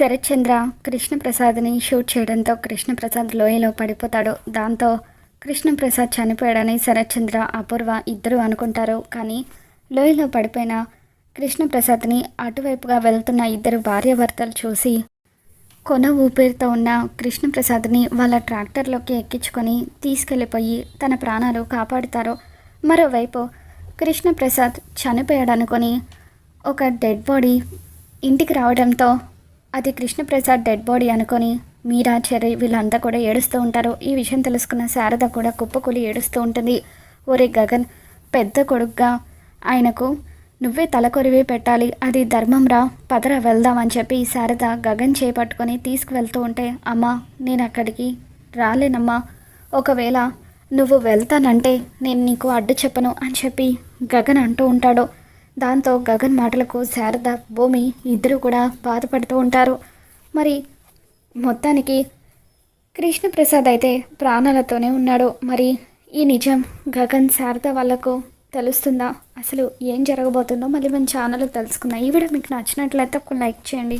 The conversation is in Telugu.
శరత్చంద్ర కృష్ణప్రసాద్ని షూట్ చేయడంతో కృష్ణప్రసాద్ లోయలో పడిపోతాడు. దాంతో కృష్ణప్రసాద్ చనిపోయాడని శరత్చంద్ర అపూర్వ ఇద్దరు అనుకుంటారు. కానీ లోయలో పడిపోయిన కృష్ణప్రసాద్ని అటువైపుగా వెళ్తున్న ఇద్దరు భార్యాభర్తలు చూసి కొన ఊపిరితో ఉన్న కృష్ణప్రసాద్ని వాళ్ళ ట్రాక్టర్లోకి ఎక్కించుకొని తీసుకెళ్ళిపోయి తన ప్రాణాలు కాపాడుతారు. మరోవైపు కృష్ణప్రసాద్ చనిపోయాడనుకొని ఒక డెడ్ బాడీ ఇంటికి రావడంతో అది కృష్ణప్రసాద్ డెడ్ బాడీ అనుకొని మీరా చెర్రి వీళ్ళంతా కూడా ఏడుస్తూ ఉంటారు. ఈ విషయం తెలుసుకున్న శారద కూడా కుప్పకూలి ఏడుస్తూ ఉంటుంది. ఒరే గగన్ పెద్ద కొడుగ్గా ఆయనకు నువ్వే తలకొరివి పెట్టాలి. అది ధర్మంరా పదర వెళ్దామని చెప్పి శారద గగన్ చేపట్టుకొని తీసుకువెళ్తూ ఉంటే అమ్మా నేను అక్కడికి రాలేనమ్మా. ఒకవేళ నువ్వు వెళ్తానంటే నేను నీకు అడ్డు చెప్పను అని చెప్పి గగన్ అంటూ ఉంటాడు. దాంతో గగన్ మాటలకు శారద భూమి ఇద్దరు కూడా బాధపడుతూ ఉంటారు. మరి మొత్తానికి కృష్ణప్రసాద్ అయితే ప్రాణాలతోనే ఉన్నాడు. మరి ఈ నిజం గగన్ శారద వాళ్ళకు తెలుస్తుందా? అసలు ఏం జరగబోతుందో మళ్ళీ మన ఛానల్లో తెలుసుకుందాం. ఈ వీడియో మీకు నచ్చినట్లయితే ఒక లైక్ చేయండి.